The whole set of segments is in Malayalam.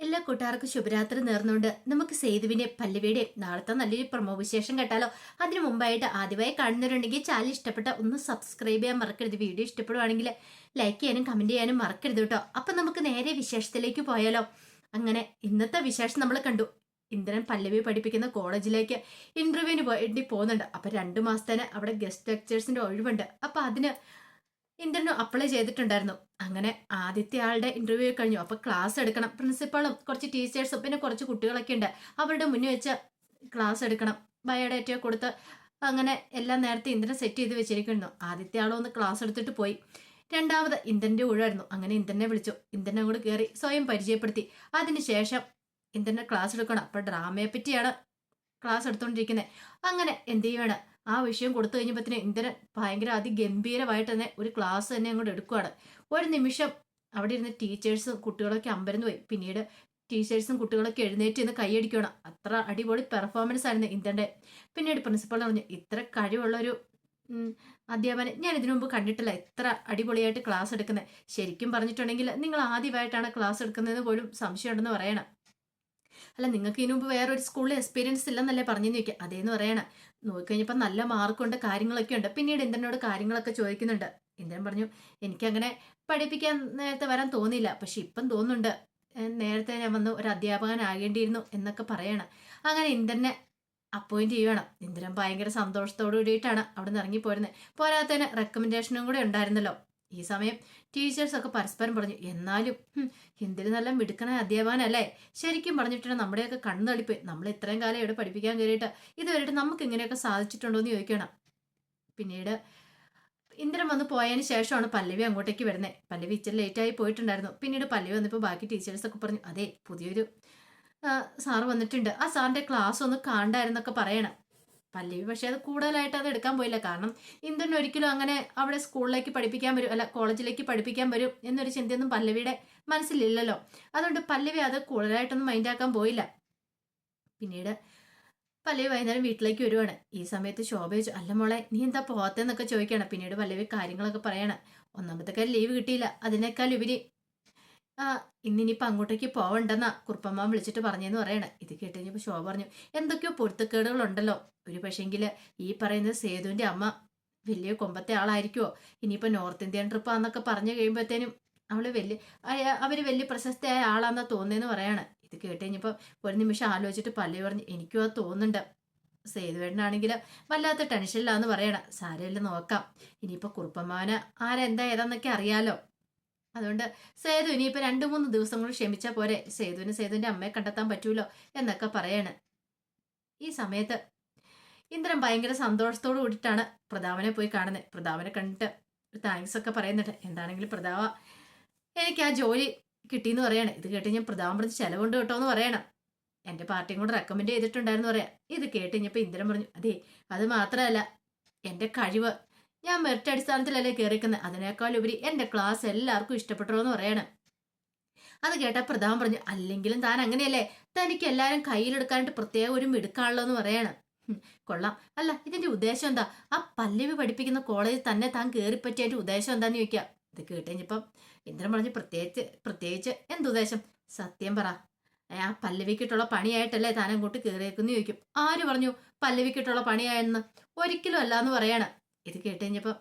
എല്ലാ കൂട്ടുകാർക്കും ശുഭരാത്രി നേർന്നുകൊണ്ട് നമുക്ക് സേതുവിന്റെ പല്ലവിയുടെ നാളത്തെ നല്ലൊരു പ്രമോ വിശേഷം കേട്ടാലോ? അതിനു മുമ്പായിട്ട് ആദ്യമായി കാണുന്നവരുണ്ടെങ്കിൽ ചാനൽ ഇഷ്ടപ്പെട്ട ഒന്ന് സബ്സ്ക്രൈബ് ചെയ്യാൻ മറക്കരുത്. വീഡിയോ ഇഷ്ടപ്പെടുവാണെങ്കിൽ ലൈക്ക് ചെയ്യാനും കമന്റ് ചെയ്യാനും മറക്കരുത് കേട്ടോ. അപ്പൊ നമുക്ക് നേരെ വിശേഷത്തിലേക്ക് പോയാലോ? അങ്ങനെ ഇന്നത്തെ വിശേഷം നമ്മൾ കണ്ടു. ഇന്ദ്രൻ പല്ലവി പഠിപ്പിക്കുന്ന കോളേജിലേക്ക് ഇന്റർവ്യൂവിന് വേണ്ടി പോകുന്നുണ്ട് അപ്പൊ രണ്ടു മാസത്തേന് അവിടെ ഗസ്റ്റ് ലെക്ചേഴ്സിന്റെ ഒഴിവുണ്ട്. അപ്പൊ അതിന് ഇന്റർവ്യൂ അപ്ലൈ ചെയ്തിട്ടുണ്ടായിരുന്നു. അങ്ങനെ ആദ്യത്തെ ആളുടെ ഇന്റർവ്യൂ കഴിഞ്ഞു. അപ്പൊ ക്ലാസ് എടുക്കണം. പ്രിൻസിപ്പളും കുറച്ച് ടീച്ചേഴ്സും പിന്നെ കുറച്ച് കുട്ടികളൊക്കെ ഉണ്ട്. അവരുടെ മുന്നിൽ വെച്ച് ക്ലാസ് എടുക്കണം. ബയോഡേറ്റയോ കൊടുത്ത് അങ്ങനെ എല്ലാം നേരത്തെ ഇന്ദ്രൻ സെറ്റ് ചെയ്ത് വെച്ചിരിക്കുന്നു. ആദ്യത്തെ ആളോ ഒന്ന് ക്ലാസ് എടുത്തിട്ട് പോയി. രണ്ടാമത് ഇന്ദ്രന്റെ ഊഴായിരുന്നു. അങ്ങനെ ഇന്ദ്രനെ വിളിച്ചു. ഇന്ദ്രനെ കൂടെ കയറി സ്വയം പരിചയപ്പെടുത്തി. അതിനുശേഷം ഇന്ദ്രനെ ക്ലാസ് എടുക്കണം. അപ്പൊ ഡ്രാമയെ പറ്റിയാണ് ക്ലാസ് എടുത്തുകൊണ്ടിരിക്കുന്നത് അങ്ങനെ എന്ത് ചെയ്യണം ആ വിഷയം കൊടുത്തു കഴിഞ്ഞപ്പോഴത്തേന് ഇന്ദ്രൻ ഭയങ്കര അതിഗംഭീരമായിട്ട് തന്നെ ഒരു ക്ലാസ് തന്നെ അങ്ങോട്ട് എടുക്കുവാണ്. ഒരു നിമിഷം അവിടെ ഇരുന്ന് ടീച്ചേഴ്സും കുട്ടികളൊക്കെ അമ്പരന്ന് പോയി. പിന്നീട് ടീച്ചേഴ്സും കുട്ടികളൊക്കെ എഴുന്നേറ്റ് നിന്ന് കൈയടിക്കണം അത്ര അടിപൊളി പെർഫോമൻസ് ആയിരുന്നു ഇന്ദ്രന്റെ പിന്നീട് പ്രിൻസിപ്പൾ പറഞ്ഞു ഇത്ര കഴിവുള്ള ഒരു അധ്യാപനം ഞാൻ ഇതിനു മുമ്പ് കണ്ടിട്ടില്ല. ഇത്ര അടിപൊളിയായിട്ട് ക്ലാസ് എടുക്കുന്നത് ശരിക്കും പറഞ്ഞിട്ടുണ്ടെങ്കിൽ നിങ്ങൾ ആദ്യമായിട്ടാണ് ക്ലാസ് എടുക്കുന്നതെന്ന് പോലും സംശയമുണ്ടെന്ന് പറയണം. അല്ല നിങ്ങൾക്ക് ഇതിനു മുമ്പ് വേറൊരു സ്കൂളിൽ എക്സ്പീരിയൻസ് ഇല്ലെന്നല്ലേ പറഞ്ഞു ചോദിക്കുക അതേന്ന് പറയണം. നോക്കിക്കഴിഞ്ഞപ്പോൾ നല്ല മാർക്കുണ്ട് കാര്യങ്ങളൊക്കെ ഉണ്ട്. പിന്നീട് ഇന്ദ്രനോട് കാര്യങ്ങളൊക്കെ ചോദിക്കുന്നുണ്ട്. ഇന്ദ്രൻ പറഞ്ഞു എനിക്കങ്ങനെ പഠിപ്പിക്കാൻ നേരത്തെ വരാൻ തോന്നിയില്ല. പക്ഷെ ഇപ്പം തോന്നുന്നുണ്ട്. നേരത്തെ ഞാൻ വന്ന് ഒരു അധ്യാപകനാകേണ്ടിയിരുന്നു എന്നൊക്കെ പറയണം. അങ്ങനെ ഇന്ദ്രനെ അപ്പോയിന്റ് ചെയ്യണം. ഇന്ദ്രൻ ഭയങ്കര സന്തോഷത്തോടു കൂടിയിട്ടാണ് അവിടെ നിന്ന് ഇറങ്ങിപ്പോരുന്നത് പോരാത്തതിന് റെക്കമെൻഡേഷനും കൂടെ ഉണ്ടായിരുന്നല്ലോ. ഈ സമയം ടീച്ചേഴ്സൊക്കെ പരസ്പരം പറഞ്ഞു എന്നാലും ഹിന്ദിയിൽ നല്ല മിടുക്കണ അധ്യാപകനല്ലേ? ശരിക്കും പറഞ്ഞിട്ടുണ്ട് നമ്മുടെയൊക്കെ കണ്ണു തളിപ്പോയി നമ്മൾ ഇത്രയും കാലം ഇവിടെ പഠിപ്പിക്കാൻ കയറിയിട്ട് ഇതുവരെയായിട്ട് നമുക്ക് ഇങ്ങനെയൊക്കെ സാധിച്ചിട്ടുണ്ടോ എന്ന് ചോദിക്കണം. പിന്നീട് ഇന്ദ്രൻ വന്ന് പോയതിന് ശേഷമാണ് പല്ലവി അങ്ങോട്ടേക്ക് വരുന്നത് പല്ലവി ഇച്ചിരി ലേറ്റായി പോയിട്ടുണ്ടായിരുന്നു. പിന്നീട് പല്ലവി വന്നപ്പോൾ ബാക്കി ടീച്ചേഴ്സൊക്കെ പറഞ്ഞു അതെ പുതിയൊരു സാറ് വന്നിട്ടുണ്ട്. ആ സാറിന്റെ ക്ലാസ് ഒന്ന് കാണണ്ടായിരുന്നൊക്കെ പറയണം. പല്ലവി പക്ഷെ അത് കൂടുതലായിട്ട് അത് എടുക്കാൻ പോയില്ല. കാരണം ഇന്ദ്രൻ ഒരിക്കലും അങ്ങനെ അവിടെ സ്കൂളിലേക്ക് പഠിപ്പിക്കാൻ വരും അല്ല കോളേജിലേക്ക് പഠിപ്പിക്കാൻ വരും എന്നൊരു ചിന്തയൊന്നും പല്ലവിയുടെ മനസ്സിലില്ലല്ലോ. അതുകൊണ്ട് പല്ലവി അത് കൂടുതലായിട്ടൊന്നും മൈൻഡാക്കാൻ പോയില്ല. പിന്നീട് പല്ലവി വൈകുന്നേരം വീട്ടിലേക്ക് വരുവാണ്. ഈ സമയത്ത് ശോഭ ചോദിച്ചു അല്ല മോളെ നീ എന്താ പോകാത്തെന്നൊക്കെ ചോദിക്കണം പിന്നീട് പല്ലവി കാര്യങ്ങളൊക്കെ പറയണം. ഒന്നാമത്തെ കാര്യം ലീവ് കിട്ടിയില്ല. അതിനേക്കാൾ ഇവർ ആ ഇന്നിനിപ്പോൾ അങ്ങോട്ടേക്ക് പോവണ്ടെന്നാ കുറുപ്പമ്മ വിളിച്ചിട്ട് പറഞ്ഞെന്ന് പറയണേ. ഇത് കേട്ട് കഴിഞ്ഞപ്പോൾ ശോഭ പറഞ്ഞു എന്തൊക്കെയോ പൊരുത്തക്കേടുകളുണ്ടല്ലോ. ഒരു പക്ഷേങ്കിൽ ഈ പറയുന്ന സേതുവിന്റെ അമ്മ വലിയ കൊമ്പത്തെ ആളായിരിക്കുമോ ഇനിയിപ്പോൾ നോർത്ത് ഇന്ത്യൻ ട്രിപ്പാന്നൊക്കെ പറഞ്ഞു കഴിയുമ്പോഴത്തേനും അവൾ വലിയ അവർ വലിയ പ്രശസ്തയായ ആളാന്നാ തോന്നിയെന്ന് പറയാണ്. ഇത് കേട്ട് കഴിഞ്ഞപ്പോൾ ഒരു നിമിഷം ആലോചിച്ചിട്ട് പല്ലു പറഞ്ഞു എനിക്കും അത് തോന്നുന്നുണ്ട്. സേതുവേട്ടനാണെങ്കിൽ വല്ലാത്ത ടെൻഷനിലാന്ന് പറയണം. സാരമില്ല നോക്കാം. ഇനിയിപ്പോൾ കുറുപ്പമ്മാവന് ആരെന്താ ഏതാന്നൊക്കെ അറിയാലോ. അതുകൊണ്ട് സേതു ഇനിയിപ്പോൾ രണ്ട് മൂന്ന് ദിവസം കൂടി ക്ഷമിച്ചാൽ പോരെ. സേതുവിന് സേതുവിന്റെ അമ്മയെ കണ്ടെത്താൻ പറ്റൂലോ എന്നൊക്കെ പറയാണ്. ഈ സമയത്ത് ഇന്ദ്രൻ ഭയങ്കര സന്തോഷത്തോടു കൂടിയിട്ടാണ് പ്രതാപനെ പോയി കാണുന്നത് പ്രതാപനെ കണ്ടിട്ട് താങ്ക്സ് ഒക്കെ പറയുന്നുണ്ട്. എന്താണെങ്കിലും പ്രതാപ എനിക്ക് ആ ജോലി കിട്ടിയെന്ന് പറയാണ്. ഇത് കേട്ട് ഞാൻ പ്രതാപം പറഞ്ഞ് ചെലവുണ്ട് കേട്ടോ എന്ന് പറയണം. എന്റെ പാർട്ടിയും കൂടെ റെക്കമെൻഡ് ചെയ്തിട്ടുണ്ടായിരുന്നു പറയാം. ഇത് കേട്ട് കഴിഞ്ഞപ്പോൾ ഇന്ദ്രൻ പറഞ്ഞു അതെ അത് മാത്രമല്ല എന്റെ കഴിവ് ഞാൻ മെറിറ്റ് അടിസ്ഥാനത്തിലല്ലേ കയറിക്കുന്നത് അതിനേക്കാൾ ഉപരി എന്റെ ക്ലാസ് എല്ലാവർക്കും ഇഷ്ടപ്പെട്ടോ എന്ന് പറയണം. അത് കേട്ട പ്രധാൻ പറഞ്ഞു അല്ലെങ്കിലും താൻ അങ്ങനെയല്ലേ? തനിക്ക് എല്ലാവരും കയ്യിലെടുക്കാനായിട്ട് പ്രത്യേക ഒരു മിടുക്കാണല്ലോ എന്ന് പറയണം കൊള്ളാം. അല്ല ഇതിന്റെ ഉദ്ദേശം എന്താ? ആ പല്ലവി പഠിപ്പിക്കുന്ന കോളേജിൽ തന്നെ താൻ കയറിപ്പറ്റിയതിന്റെ ഉദ്ദേശം എന്താന്ന് ചോദിക്കുക ഇത് കേട്ടുകഴിഞ്ഞപ്പം ഇന്ദ്രൻ പറഞ്ഞു പ്രത്യേകിച്ച് പ്രത്യേകിച്ച് എന്തുദ്ദേശം സത്യം പറ. ആ പല്ലവിക്കിട്ടുള്ള പണിയായിട്ടല്ലേ താൻ അങ്ങോട്ട് കയറിയേക്കുന്നു ചോദിക്കും. ആര് പറഞ്ഞു പല്ലവിക്കിട്ടുള്ള പണിയായെന്ന്? ഒരിക്കലും അല്ല എന്ന് പറയാണ്. ഇത് കേട്ട് കഴിഞ്ഞപ്പോൾ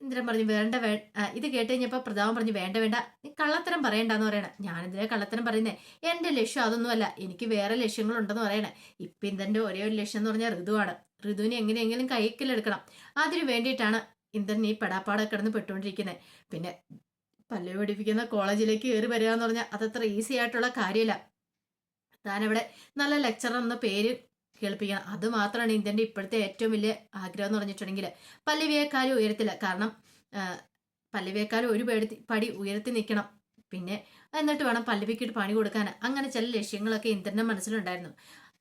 ഇന്ദ്രൻ പറഞ്ഞു വേണ്ട വേ ഇത് കേട്ട് കഴിഞ്ഞപ്പോൾ പ്രതാപം പറഞ്ഞു വേണ്ട വേണ്ട നീ കള്ളത്തരം പറയണ്ടെന്ന് പറയണേ. ഞാനെന്തിനാ കള്ളത്തരം പറയുന്നേ? എന്റെ ലക്ഷ്യം അതൊന്നുമല്ല എനിക്ക് വേറെ ലക്ഷ്യങ്ങളുണ്ടെന്ന് പറയണേ. ഇപ്പം ഇന്ദ്രന്റെ ഒരേ ഒരു ലക്ഷ്യം എന്ന് പറഞ്ഞാൽ ഋതുവാണ്. ഋതുവിനെ എങ്ങനെയെങ്കിലും കൈക്കലെടുക്കണം അതിനു വേണ്ടിയിട്ടാണ് ഇന്ദ്രൻ ഈ പെടാപ്പാടെ കിടന്ന് പെട്ടുകൊണ്ടിരിക്കുന്നത് പിന്നെ പല്ലു പഠിപ്പിക്കുന്ന കോളേജിലേക്ക് കയറി വരിക എന്ന് പറഞ്ഞാൽ അതത്ര ഈസി ആയിട്ടുള്ള കാര്യമല്ല. താനവിടെ നല്ല ലെക്ചറർ എന്ന പേര് കേൾപ്പിക്കണം അത് മാത്രമാണ് ഇന്ത്യന്റെ ഇപ്പോഴത്തെ ഏറ്റവും വലിയ ആഗ്രഹം എന്ന് പറഞ്ഞിട്ടുണ്ടെങ്കിൽ പല്ലവിയേക്കാരും ഉയരത്തില്ല കാരണം പല്ലവിയേക്കാരും ഒരു പേടി പടി ഉയർത്തി നിൽക്കണം. പിന്നെ എന്നിട്ട് വേണം പല്ലവിക്ക് പണി കൊടുക്കാൻ. അങ്ങനെ ചില ലക്ഷ്യങ്ങളൊക്കെ ഇന്ദ്രന്റെ മനസ്സിലുണ്ടായിരുന്നു.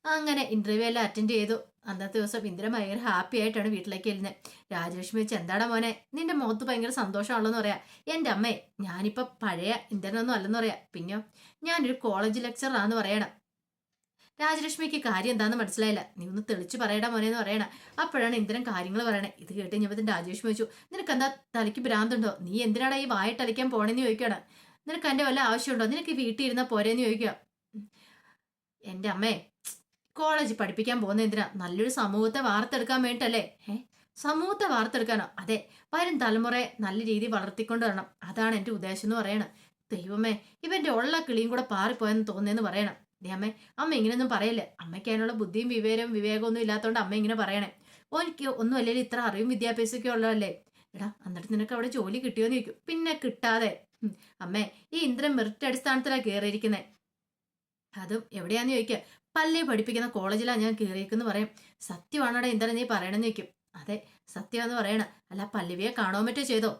അങ്ങനെ ഇന്റർവ്യൂ എല്ലാം അറ്റൻഡ് ചെയ്തു. അന്നത്തെ ദിവസം ഇന്ദ്രൻ ഭയങ്കര ഹാപ്പി ആയിട്ടാണ് വീട്ടിലേക്ക് വരുന്നത്. രാജലക്ഷ്മി വെച്ച് എന്താടാ മോനെ നിന്റെ മുഖത്ത് ഭയങ്കര സന്തോഷമാണല്ലോ എന്ന് പറയാം. എന്റെ അമ്മേ ഞാനിപ്പോൾ പഴയ ഇന്ദ്രനൊന്നും അല്ലെന്ന് പറയാം. പിന്നെയോ ഞാനൊരു കോളേജ് ലെക്ചറാന്ന് പറയണം. രാജലക്ഷ്മിക്ക് കാര്യം എന്താണെന്ന് മനസ്സിലായില്ല. നീ ഒന്ന് തെളിച്ച് പറയടാ മോനെ എന്ന് പറയണ. അപ്പോഴാണ് ഇന്ദ്രൻ കാര്യങ്ങൾ പറയണേ. ഇത് കേട്ട് കഴിഞ്ഞപ്പോൾ രാജലക്ഷ്മി വെച്ചു നിനക്ക് എന്താ തലയ്ക്ക് ഭ്രാന്തുണ്ടോ? നീ എന്തിനാടാ ഈ വായിട്ടലിക്കാൻ പോണെന്ന് ചോദിക്കണം നിനക്ക് എന്റെ വല്ല ആവശ്യമുണ്ടോ? നിനക്ക് വീട്ടിൽ ഇരുന്നാൽ പോരേന്ന് ചോദിക്കുക. എന്റെ അമ്മേ കോളേജ് പഠിപ്പിക്കാൻ പോകുന്ന എന്തിനാ? നല്ലൊരു സമൂഹത്തെ വാർത്തെടുക്കാൻ വേണ്ടിട്ടല്ലേ? സമൂഹത്തെ വാർത്തെടുക്കാനോ? അതെ. വരും തലമുറയെ നല്ല രീതിയിൽ വളർത്തിക്കൊണ്ട് വരണം. അതാണ് എന്റെ ഉദ്ദേശം എന്ന് പറയണം. ദൈവമേ ഇവന്റെ ഉള്ള കിളിയും കൂടെ പാറിപ്പോയെന്ന് തോന്നിയെന്ന് പറയണം. ദേ അമ്മ അമ്മ ഇങ്ങനെയൊന്നും പറയല്ലേ? അമ്മയ്ക്ക് അതിനുള്ള ബുദ്ധിയും വിവേകവും വിവേകമൊന്നും ഇല്ലാത്തതുകൊണ്ട് അമ്മ ഇങ്ങനെ പറയണേ. ഓനിക്ക് ഒന്നും അല്ലെങ്കിലും ഇത്ര അറിവും വിദ്യാഭ്യാസമൊക്കെ ഉള്ളതല്ലേ? എടാ എന്നിട്ട് നിനക്ക് അവിടെ ജോലി കിട്ടിയോന്ന് ചോദിക്കും. പിന്നെ കിട്ടാതെ. അമ്മേ ഈ ഇന്ദ്രൻ മെറിറ്റ് അടിസ്ഥാനത്തിലാണ് കയറിയിരിക്കുന്നത് അതും എവിടെയാന്ന് ചോദിക്കുക പല്ലേ പഠിപ്പിക്കുന്ന കോളേജിലാണ് ഞാൻ കയറിയിരിക്കുന്നു പറയും. സത്യമാണോടെ ഇന്ദ്രൻ നീ പറയണമെന്ന് ചോദിക്കും. അതെ സത്യമെന്ന് പറയണ. അല്ല പല്ലവിയെ കാണോ മറ്റോ ചെയ്തോ?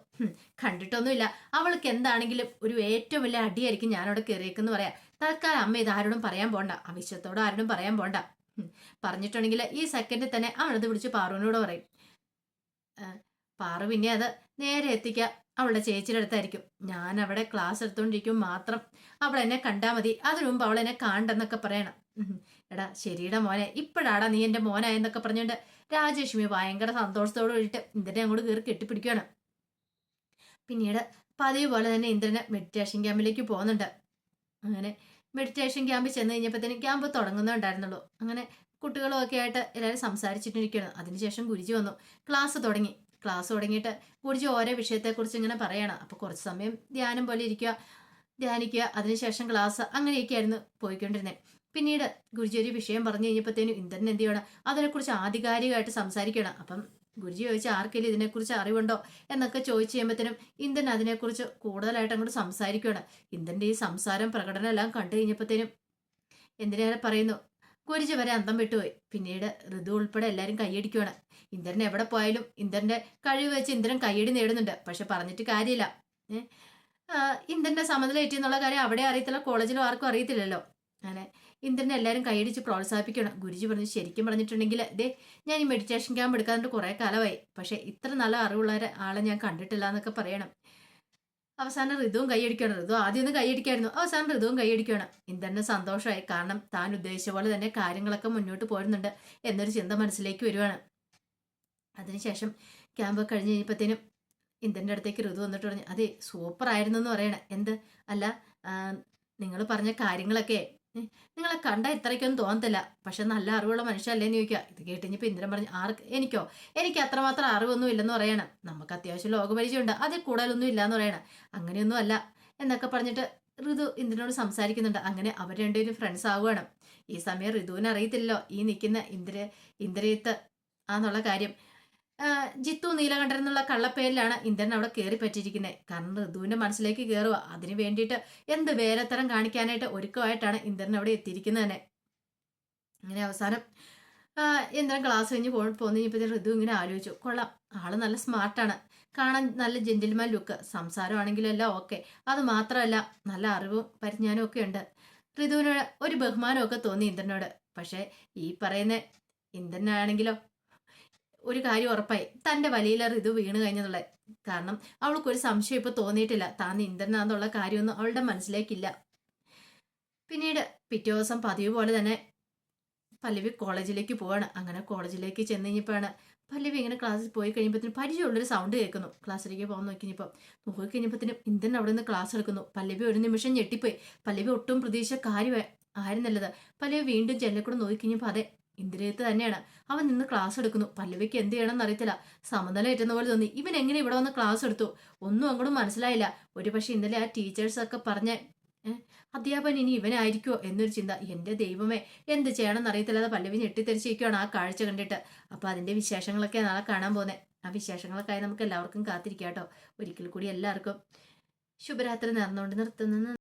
കണ്ടിട്ടൊന്നുമില്ല. അവൾക്ക് എന്താണെങ്കിലും ഒരു ഏറ്റവും വലിയ അടിയായിരിക്കും ഞാനവിടെ കയറിയേക്കെന്ന് പറയാം. തൽക്കാലം അമ്മ ഇത് ആരോടും പറയാൻ പോണ്ട. ആവശ്യത്തോട് ആരോടും പറയാൻ പോണ്ട. പറഞ്ഞിട്ടുണ്ടെങ്കിൽ ഈ സെക്കൻഡിൽ തന്നെ അവളത് പിടിച്ച് പാറുവിനോട് പറയും. പാറു പിന്നെ അത് നേരെ എത്തിക്കുക. അവളുടെ ചേച്ചിയുടെ അടുത്തായിരിക്കും. ഞാൻ അവിടെ ക്ലാസ് എടുത്തോണ്ടിരിക്കും മാത്രം അവൾ എന്നെ കണ്ടാൽ മതി. അതിനു മുമ്പ് അവൾ എന്നെ കാണണ്ടെന്നൊക്കെ പറയണം. എടാ ശരിയുടെ മോനെ. ഇപ്പോഴാടാ നീ എന്റെ മോനായെന്നൊക്കെ പറഞ്ഞുകൊണ്ട് രാജേഷ്മി ഭയങ്കര സന്തോഷത്തോട് കൂടിയിട്ട് ഇന്ദ്രനെ അങ്ങോട്ട് കയറി കെട്ടിപ്പിടിക്കുകയാണ് പിന്നീട് പതിവ് പോലെ തന്നെ ഇന്ദ്രനെ മെഡിറ്റേഷൻ ക്യാമ്പിലേക്ക് പോകുന്നുണ്ട്. അങ്ങനെ മെഡിറ്റേഷൻ ക്യാമ്പ് ചെന്ന് കഴിഞ്ഞപ്പോഴത്തേനും ക്യാമ്പ് തുടങ്ങുന്നുണ്ടായിരുന്നുള്ളൂ അങ്ങനെ കുട്ടികളും ഒക്കെ ആയിട്ട് എല്ലാവരും സംസാരിച്ചിട്ടിരിക്കുകയാണ്. അതിനുശേഷം ഗുരുജി വന്നു. ക്ലാസ് തുടങ്ങി. ക്ലാസ് തുടങ്ങിയിട്ട് ഗുരുജി ഓരോ വിഷയത്തെക്കുറിച്ച് ഇങ്ങനെ പറയണം. അപ്പോൾ കുറച്ച് സമയം ധ്യാനം പോലെ ഇരിക്കുക ധ്യാനിക്കുക അതിനുശേഷം ക്ലാസ് അങ്ങനെയൊക്കെയായിരുന്നു പോയിക്കൊണ്ടിരുന്നത്. പിന്നീട് ഗുരുജി ഒരു വിഷയം പറഞ്ഞു കഴിഞ്ഞപ്പോഴത്തേനും ഇന്ദ്രൻ എന്ത് ചെയ്യണം? അതിനെക്കുറിച്ച് ആധികാരികമായിട്ട് സംസാരിക്കണം അപ്പം ഗുരുജി ചോദിച്ച ആർക്കെങ്കിലും ഇതിനെക്കുറിച്ച് അറിവുണ്ടോ? എന്നൊക്കെ ചോദിച്ചു കഴിയുമ്പോഴത്തേനും ഇന്ദൻ അതിനെക്കുറിച്ച് കൂടുതലായിട്ട് അങ്ങോട്ട് സംസാരിക്കുകയാണ് ഇന്ദ്രന്റെ ഈ സംസാരം പ്രകടനം എല്ലാം കണ്ടു കഴിഞ്ഞപ്പോഴത്തേനും എന്തിനേറെ പറയുന്നു? ഗുരുജി വരെ അന്തം വിട്ടുപോയി. പിന്നീട് ഋതു ഉൾപ്പെടെ എല്ലാവരും കൈയടിക്കുകയാണ് ഇന്ദ്രൻ എവിടെ പോയാലും ഇന്ദ്രന്റെ കഴിവ് വെച്ച് ഇന്ദ്രൻ കൈയടി നേടുന്നുണ്ട്. പക്ഷെ പറഞ്ഞിട്ട് കാര്യമില്ല. ഏഹ് ഇന്ദ്രന്റെ സമനിലേറ്റി എന്നുള്ള കാര്യം അവിടെ അറിയത്തില്ല കോളേജിലും ആർക്കും അറിയത്തില്ലല്ലോ. അങ്ങനെ ഇന്ദ്രനെ എല്ലാവരും കൈയടിച്ച് പ്രോത്സാഹിപ്പിക്കണം ഗുരുജി പറഞ്ഞു ശരിക്കും പറഞ്ഞിട്ടുണ്ടെങ്കിൽ ദേ ഞാൻ ഈ മെഡിറ്റേഷൻ ക്യാമ്പ് എടുക്കാണ്ട് കുറേ കാലമായി. പക്ഷേ ഇത്ര നല്ല അറിവുള്ള ആളെ ഞാൻ കണ്ടിട്ടില്ല എന്നൊക്കെ പറയണം. അവസാനം ഋതുവും കൈയടിക്കണം ഋതു ആദ്യം ഒന്ന് കൈയടിക്കായിരുന്നു. അവസാനം ഋതുവും കൈയടിക്കണം ഇന്ദ്രന് സന്തോഷമായി. കാരണം താൻ ഉദ്ദേശിച്ച പോലെ തന്നെ കാര്യങ്ങളൊക്കെ മുന്നോട്ട് പോരുന്നുണ്ട് എന്നൊരു ചിന്ത മനസ്സിലേക്ക് വരുവാണ്. അതിനുശേഷം ക്യാമ്പ് കഴിഞ്ഞ് കഴിഞ്ഞപ്പോഴത്തേനും ഇന്ദ്രന്റെ അടുത്തേക്ക് ഋതു വന്നിട്ട് പറഞ്ഞു അതെ സൂപ്പർ ആയിരുന്നു എന്ന് പറയണേ. എന്ത്? അല്ല നിങ്ങൾ പറഞ്ഞ കാര്യങ്ങളൊക്കെ നിങ്ങളെ കണ്ട ഇത്രയ്ക്കൊന്നും തോന്നത്തില്ല. പക്ഷെ നല്ല അറിവുള്ള മനുഷ്യല്ലേന്ന് ചോദിക്കുക. ഇത് കേട്ടിഞ്ഞപ്പോൾ ഇന്ദ്രൻ പറഞ്ഞു ആർക്ക്? എനിക്കോ? എനിക്ക് അത്രമാത്രം അറിവൊന്നും ഇല്ലെന്ന് പറയണം. നമുക്ക് അത്യാവശ്യം ലോകപരിചയമുണ്ട്. അതിൽ കൂടുതലൊന്നും ഇല്ലാന്ന് പറയണം. അങ്ങനെയൊന്നും അല്ല. എന്നൊക്കെ പറഞ്ഞിട്ട് ഋതു ഇന്ദ്രനോട് സംസാരിക്കുന്നുണ്ട്. അങ്ങനെ അവർ രണ്ടുപേരും ഫ്രണ്ട്സ് ആവുകയാണ്. ഈ സമയം ഋതുവിന് അറിയത്തില്ലല്ലോ ഈ നിൽക്കുന്ന ഇന്ദ്ര ഇന്ദ്രയത്ത് ആന്നുള്ള കാര്യം. ജിത്തു നീലകണ്ഠൻ എന്നുള്ള കള്ളപ്പേരിലാണ് ഇന്ദ്രൻ അവിടെ കയറി പറ്റിയിരിക്കുന്നത് കാരണം ഋതുവിന്റെ മനസ്സിലേക്ക് കയറുക അതിന് വേണ്ടിയിട്ട് എന്ത് വേലത്തരം കാണിക്കാനായിട്ട് ഒരുക്കമായിട്ടാണ് ഇന്ദ്രൻ അവിടെ എത്തിയിരിക്കുന്നത് തന്നെ. അങ്ങനെ അവസാനം ഇന്ദ്രൻ ക്ലാസ് കഴിഞ്ഞ് പോ പോന്നു ഋതു ഇങ്ങനെ ആലോചിച്ചു. കൊള്ളാം. ആൾ നല്ല സ്മാർട്ടാണ് കാണാൻ നല്ല ജെന്റിൽമാൻ ലുക്ക് സംസാരമാണെങ്കിലും എല്ലാം ഓക്കെ അത് മാത്രമല്ല നല്ല അറിവും പരിജ്ഞാനവും ഒക്കെ ഉണ്ട്. ഋതുവിനോട് ഒരു ബഹുമാനമൊക്കെ തോന്നി ഇന്ദ്രനോട്. പക്ഷേ ഈ പറയുന്ന ഇന്ദ്രനാണെങ്കിലോ ഒരു കാര്യം ഉറപ്പായി. തന്റെ വലിയിലർ ഇത് വീണ് കഴിഞ്ഞതുള്ളത് കാരണം അവൾക്ക് ഒരു സംശയം ഇപ്പൊ തോന്നിയിട്ടില്ല. താൻ ഇന്ദ്രനാന്നുള്ള കാര്യമൊന്നും അവളുടെ മനസ്സിലേക്കില്ല. പിന്നീട് പിറ്റേ ദിവസം പതിവ് പോലെ തന്നെ പല്ലവി കോളേജിലേക്ക് പോവാണ്. അങ്ങനെ കോളേജിലേക്ക് ചെന്ന് കഴിഞ്ഞപ്പോഴാണ് പല്ലവി ഇങ്ങനെ ക്ലാസ്സിൽ പോയി കഴിയുമ്പോഴത്തേനും പരിചയമുള്ളൊരു സൗണ്ട് കേൾക്കുന്നു. ക്ലാസ്സിലേക്ക് പോകാൻ നോക്കി കഴിഞ്ഞപ്പോൾ നോക്കി കഴിഞ്ഞപ്പോഴത്തേനും ഇന്ദ്രൻ അവിടെ നിന്ന് ക്ലാസ് എടുക്കുന്നു. പല്ലവി ഒരു നിമിഷം ഞെട്ടിപ്പോയി. പല്ലവി ഒട്ടും പ്രതീക്ഷ കാര്യമായി ആയിരുന്നല്ലത്. പല്ലവി വീണ്ടും ജനലിൽ നോക്കി കഴിഞ്ഞപ്പോൾ അതെ ഇന്ദ്രിയത്ത് തന്നെയാണ്. അവൻ നിന്ന് ക്ലാസ് എടുക്കുന്നു. പല്ലവിക്ക് എന്ത് ചെയ്യണമെന്ന് അറിയത്തില്ല. സമനില ഏറ്റുന്ന പോലെ തോന്നി. ഇവൻ എങ്ങനെ ഇവിടെ വന്ന് ക്ലാസ് എടുത്തു? ഒന്നും അങ്ങോട്ടും മനസ്സിലായില്ല. ഒരു പക്ഷേ ഇന്നലെ ആ ടീച്ചേഴ്സ് ഒക്കെ പറഞ്ഞ അധ്യാപകൻ ഇനി ഇവനായിരിക്കുമോ എന്നൊരു ചിന്ത. എന്റെ ദൈവമേ എന്ത് ചെയ്യണമെന്ന് അറിയത്തില്ലാതെ പല്ലവി ഞെട്ടിത്തെറിച്ചിരിക്കുകയാണ് ആ കാഴ്ച കണ്ടിട്ട്. അപ്പൊ അതിന്റെ വിശേഷങ്ങളൊക്കെ നാളെ കാണാൻ പോകുന്നത് ആ വിശേഷങ്ങളൊക്കെ നമുക്ക് എല്ലാവർക്കും കാത്തിരിക്കാം കേട്ടോ. ഒരിക്കൽ കൂടി എല്ലാവർക്കും ശുഭരാത്രി നേർന്നുകൊണ്ട് നിർത്തുന്നു.